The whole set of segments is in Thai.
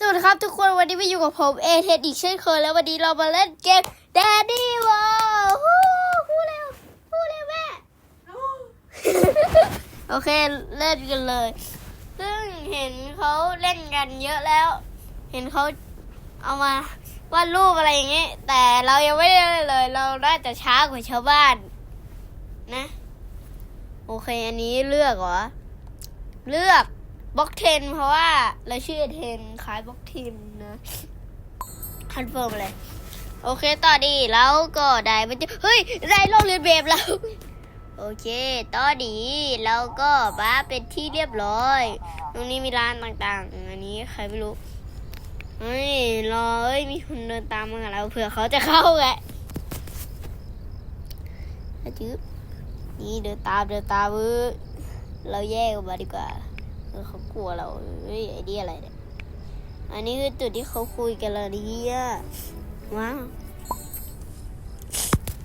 สวัสดีครับทุกคนวันนี้มาอยู่กับผมเอเทดอีกเช่นเคยแล้ววันนี้เรามาเล่นเกม Daddy w o r ฮู้พูดเร็วพูดเร็วแม่ โอเคเล่นกันเลย ซึ่งเห็นเขาเล่นกันเยอะแล้ว เห็นเขาเอามาวาดรูปอะไรอย่างเงี้ยแต่เรายังไม่ได้เล่นเลยเราน่าจะช้ากว่าชาวบ้าน นะ โอเคอันนี้เลือกเหรอ เลือก บล็อกเทนเพราะว่าเราชื่อเทนคล้ายบล็อกเทนนะคอนเฟิร์มเลย โอเคต่อดีแล้วก็ได้มันจะเฮ้ยได้โรงเรียนแบบแล้วโอเคต่อดีแล้วก็บ้าเป็นที่เรียบร้อย ตรงนี้มีร้านต่างๆ อันนี้ใครไม่รู้เฮ้ยรอเอ้ยมีคนเดินตามมาหาเราเผื่อเขาจะเข้าแหละอะจืบนี่เดินตามเดินตามเว้ยเราแยกออกมาดีกว่า เออเขากลัวเราเฮ้ยไอ้นี่อะไรเนี่ยอันนี้คือจุดที่เขาคุยกันเลยเนี่ยว้าว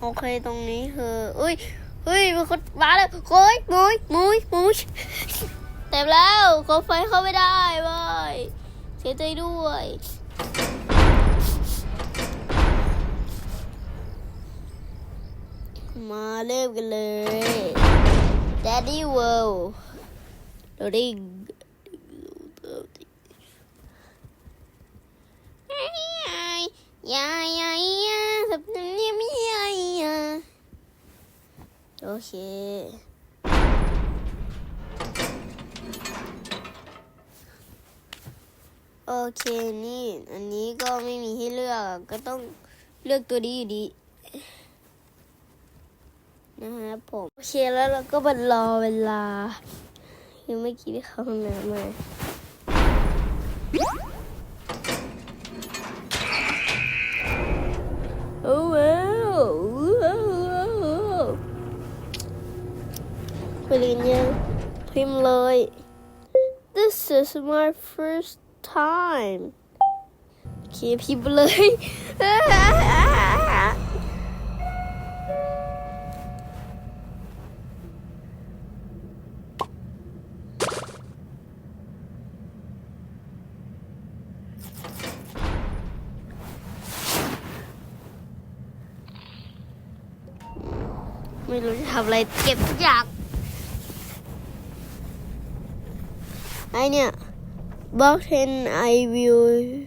โอเคตรงนี้คืออุ้ยเฮ้ยมีคนมาแล้วโอ้ยมุยมุยมุยเต็มแล้วเขาไฟเข้าไม่ได้เว้ยเสียใจด้วยมาเริ่มกันเลย Daddy World loading ยายายาสับเนี่ยไม่ยายาโอเคโอเคนี่ อันนี้ก็ไม่มีให้เลือก ก็ต้องเลือกตัวนี้อยู่ดี นะครับผม โอเคแล้วเราก็มารอเวลา ยังไม่คิดเข้าห้องน้ำมา พิมพ์เลย This is my first time โอเคพิมพ์เลย ไม่รู้จะทำอะไรเก็บทุกอย่าง I know. Button, I will.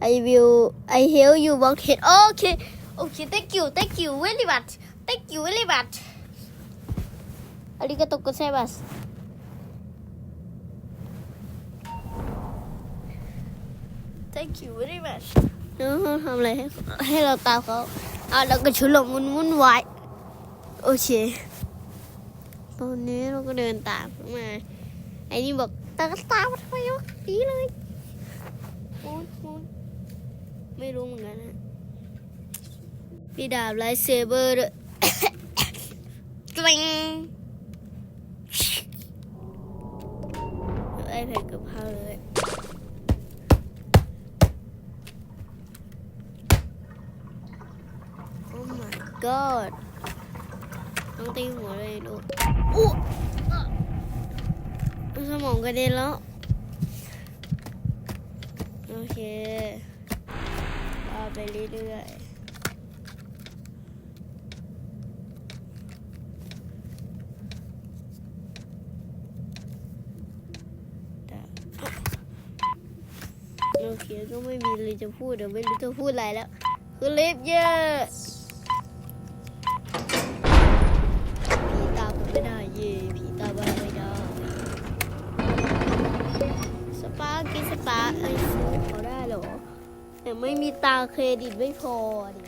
I will. I hear you, button. Okay. Okay, thank you, thank you very much. Thank you very much. Arigato gozaimasu. Thank you very much. Ừ, nó không lại hay là tao không? À, đừng có chủ lộn muốn muốn hoài. Ôi chị. Tôi nhớ nó có đường. Anh đi bật ก็ชุลมุนวุ่นวายโอเคตอนนี้เราก็เดินตามเข้ามาไอ้นี่บอกตามตามมาทำไมวะดีเลยมูนมูนไม่รู้เหมือนกันนะพี่ดาบไลเซเบอร์ด้วยกริงไอ้เพชรกับเขาเลยโอ้ my god ต้องตีหัวเลยดูอู้ สมองกระเด็นแล้ว โอเคเอาไปเรื่อยๆแต่โอเคก็ไม่มีเลยจะพูดเดี๋ยวไม่รู้จะพูดอะไรแล้ว คือลิฟเยอะาร์กินสปาร์ไอ้ซื้อเขาได้เหรอแต่ไม่มีตาเครดิตไม่พอดิ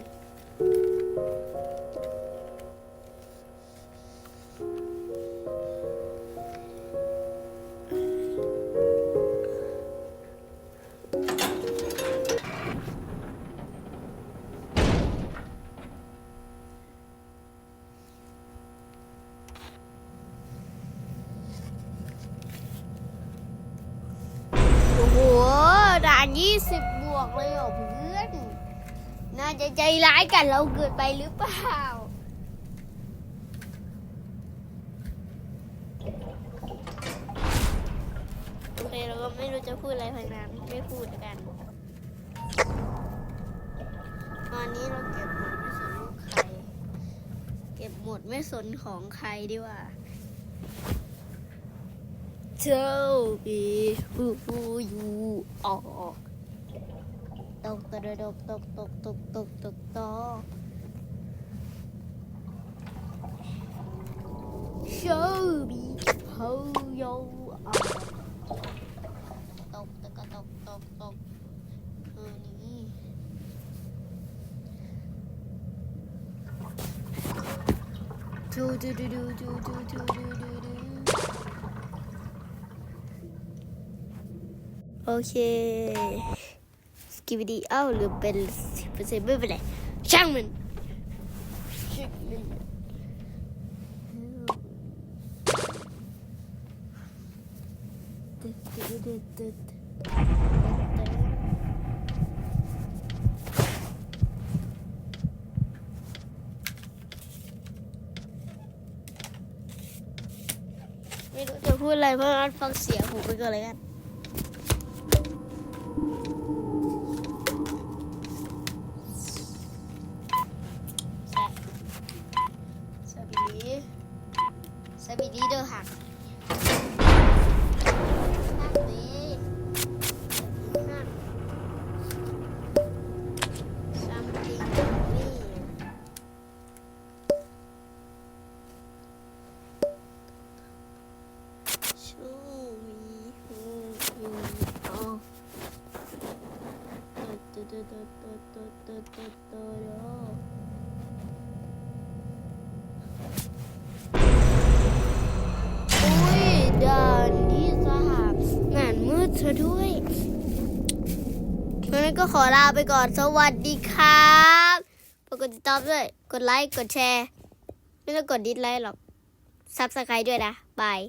านยี่สิบบวกเลยเหรอเพื่อน น่าจะใจร้ายกันเราเกินไปหรือเปล่า โอเคเราก็ไม่รู้จะพูดอะไรทางนั้นไม่พูดกัน ตอนนี้เราเก็บหมดไม่สนลูกใคร เก็บหมดไม่สนของใครดีกว่า เจ้าบีฮูฮูยูออกตกตกตกตกตกตกตกตกตกเจ้าบีฮูยู โอเคสกิปดีเอ้าหรือเป็นสิบเปอร์เซ็นต์ไม่เป็นไรช่างมันช่างมันไม่รู้จะพูดอะไรเพราะงั้นฟังเสียงผมไปก่อนเลยกัน ด่านนี้สหับงานมืดซะด้วยวันนี้ก็ขอลาไปก่อนสวัสดีครับฝากกดติดตามด้วย กดไลค์ กดแชร์ ไม่ต้องกดดิสไลค์หรอกซับสไครต์ด้วยนะ บาย